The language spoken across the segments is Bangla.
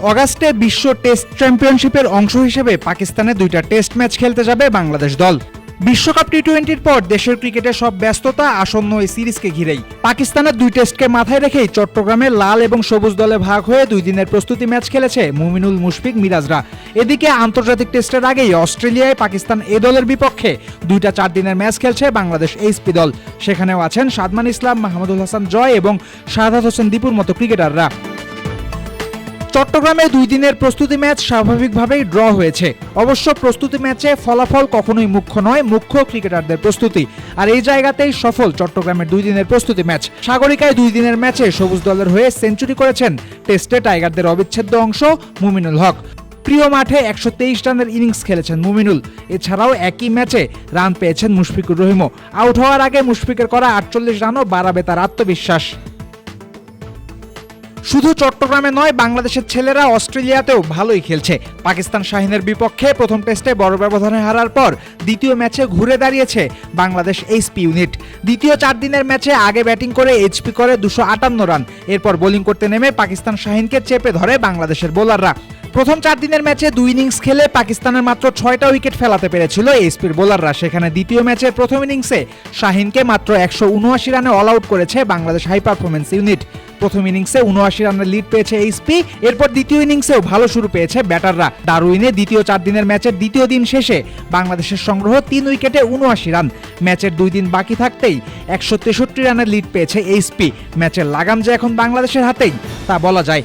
অগাস্টে বিশ্ব টেস্ট চ্যাম্পিয়নশিপের অংশ হিসেবে পাকিস্তানে দুইটা টেস্ট ম্যাচ খেলতে যাবে বাংলাদেশ দল। বিশ্বকাপ টি টোয়েন্টির পর দেশের ক্রিকেটের সব ব্যস্ততা আসন্ন এই সিরিজকে ঘিরেই। পাকিস্তানের দুই টেস্টকে মাথায় রেখেই চট্টগ্রামে লাল এবং সবুজ দলে ভাগ হয়ে দুই দিনের প্রস্তুতি ম্যাচ খেলেছে মুমিনুল মুশফিক মিরাজরা। এদিকে আন্তর্জাতিক টেস্টের আগেই অস্ট্রেলিয়ায় পাকিস্তান এ দলের বিপক্ষে দুইটা চার দিনের ম্যাচ খেলছে বাংলাদেশ এইচপি দল। সেখানেও আছেন সাদমান ইসলাম, মাহমুদুল হাসান জয় এবং শাহাদাত হোসেন দীপুর মতো ক্রিকেটাররা। চট্টগ্রামে দুই দিনের প্রস্তুতি ম্যাচ স্বাভাবিকভাবেই ড্র হয়েছে। অবশ্য প্রস্তুতি ম্যাচে ফলাফল কখনোই মুখ্য নয়, মুখ্য ক্রিকেটারদের প্রস্তুতি। আর এই জায়গাতেই সফল চট্টগ্রামের দুই দিনের প্রস্তুতি ম্যাচ। সাগরিকায় দুই দিনের ম্যাচে সবুজ দলের হয়ে সেঞ্চুরি করেছেন টেস্টে টাইগারদের অবিচ্ছেদ্য অংশ মুমিনুল হক। প্রিয় মাঠে একশো তেইশ রানের ইনিংস খেলেছেন মুমিনুল। এছাড়াও একই ম্যাচে রান পেয়েছেন মুশফিকুর রহিমও। আউট হওয়ার আগে মুশফিকের করা আটচল্লিশ রানও বাড়াবে তার আত্মবিশ্বাস। শুধু চট্টগ্রামে নয়, বাংলাদেশের ছেলেরা অস্ট্রেলিয়াতেও ভালোই খেলছে। পাকিস্তান শাহিনের বিপক্ষে প্রথম টেস্টে বড় ব্যবধানে হারার পর দ্বিতীয় ম্যাচে ঘুরে দাঁড়িয়েছে বাংলাদেশ এইচপি ইউনিট। দ্বিতীয় চার দিনের ম্যাচে আগে ব্যাটিং করে এইচপি করে দুশো আটান্ন রান। এরপর বোলিং করতে নেমে পাকিস্তান শাহিনকে চেপে ধরে বাংলাদেশের বোলাররা। প্রথম চার দিনের ম্যাচে দুই ইনিংস খেলে পাকিস্তানের মাত্র ছয়টা উইকেট ফেলাতে পেরেছিল এইচপির বোলাররা। সেখানে দ্বিতীয় ম্যাচের প্রথম ইনিংসে শাহিনকে মাত্র একশো উনআশি রানে অল আউট করেছে বাংলাদেশ হাই পারফরমেন্স ইউনিট প্রথম ইনিংসে উনআশি রানের লিড পেয়েছে এইচপি এরপর দ্বিতীয় ইনিংসেও ভালো শুরু পেয়েছে ব্যাটাররা। ডারউইনে দ্বিতীয় চার দিনের ম্যাচের দ্বিতীয় দিন শেষে বাংলাদেশের সংগ্রহ তিন উইকেটে উনআশি রান। ম্যাচের দুই দিন বাকি থাকতেই একশো তেষট্টি রানের লিড পেয়েছে এইচপি ম্যাচের লাগাম যে এখন বাংলাদেশের হাতেই, তা বলা যায়।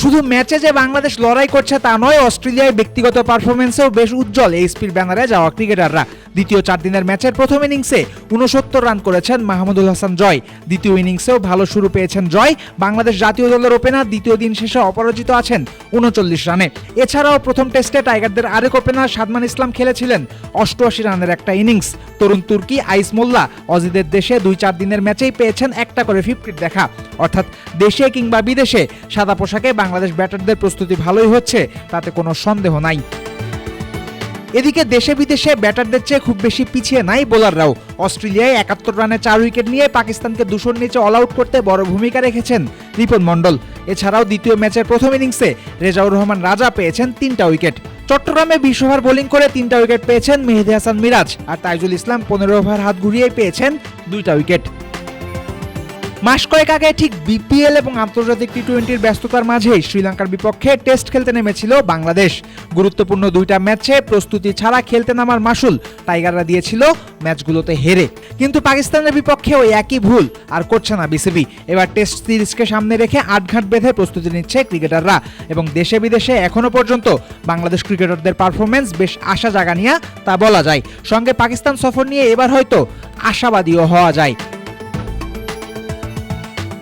শুধু ম্যাচে যে বাংলাদেশ লড়াই করছে তা নয়, অস্ট্রেলিয়ায় ব্যক্তিগত পারফরমেন্সেও বেশ উজ্জ্বল এইচপির ব্যানারে যাওয়া ক্রিকেটাররা। দ্বিতীয় চার দিনের ম্যাচের প্রথম ইনিংসে উনসত্তর রান করেছেন মাহমুদুল হাসান জয়। দ্বিতীয় ইনিংসেও ভালো শুরু পেয়েছেন জয়। বাংলাদেশ জাতীয় দলের ওপেনার দ্বিতীয় দিন শেষে অপরাজিত আছেন উনচল্লিশ রানে। এছাড়াও প্রথম টেস্টে টাইগারদের আরেক ওপেনার সাদমান ইসলাম খেলেছিলেন অষ্টআশি রানের একটা ইনিংস। তরুণ তুর্কি আইস মোল্লা অজিদের দেশে দুই চার দিনের ম্যাচেই পেয়েছেন একটা করে ফিফটির দেখা। অর্থাৎ দেশে কিংবা বিদেশে সাদা পোশাকে বাংলাদেশ ব্যাটারদের প্রস্তুতি ভালোই হচ্ছে, তাতে কোনো সন্দেহ নাই। এদিকে দেশে বিদেশে ব্যাটারদের চেয়ে খুব বেশি পিছিয়ে নাই বোলাররাও। অস্ট্রেলিয়ায় একাত্তর রানে চার উইকেট নিয়ে পাকিস্তানকে দুশোর নিচে অল আউট করতে বড় ভূমিকা রেখেছেন রিপন মণ্ডল। এছাড়াও দ্বিতীয় ম্যাচের প্রথম ইনিংসে রেজাউর রহমান রাজা পেয়েছেন তিনটা উইকেট। চট্টগ্রামে বিশ ওভার বোলিং করে তিনটা উইকেট পেয়েছেন মেহেদি হাসান মিরাজ, আর তাইজুল ইসলাম পনেরো ওভার হাত ঘুরিয়ে পেয়েছেন দুইটা উইকেট। মাস কয়েক আগে ঠিক বিপিএল এবং আন্তর্জাতিক টি টোয়েন্টির ব্যস্ততার মাঝেই শ্রীলঙ্কার বিপক্ষে টেস্ট খেলতে নেমেছিল বাংলাদেশ। গুরুত্বপূর্ণ দুইটা ম্যাচে প্রস্তুতি ছাড়া খেলতে নামার মাসুল টাইগাররা দিয়েছিল ম্যাচগুলোতে হেরে। কিন্তু পাকিস্তানের বিপক্ষে ওই একই ভুল আর করছে না বিসিবি। এবার টেস্ট সিরিজকে সামনে রেখে আটঘাট বেঁধে প্রস্তুতি নিচ্ছে ক্রিকেটাররা এবং দেশে বিদেশে এখনও পর্যন্ত বাংলাদেশ ক্রিকেটারদের পারফরমেন্স বেশ আশা জাগানিয়া তা বলা যায়। সঙ্গে পাকিস্তান সফর নিয়ে এবার হয়তো আশাবাদীও হওয়া যায়।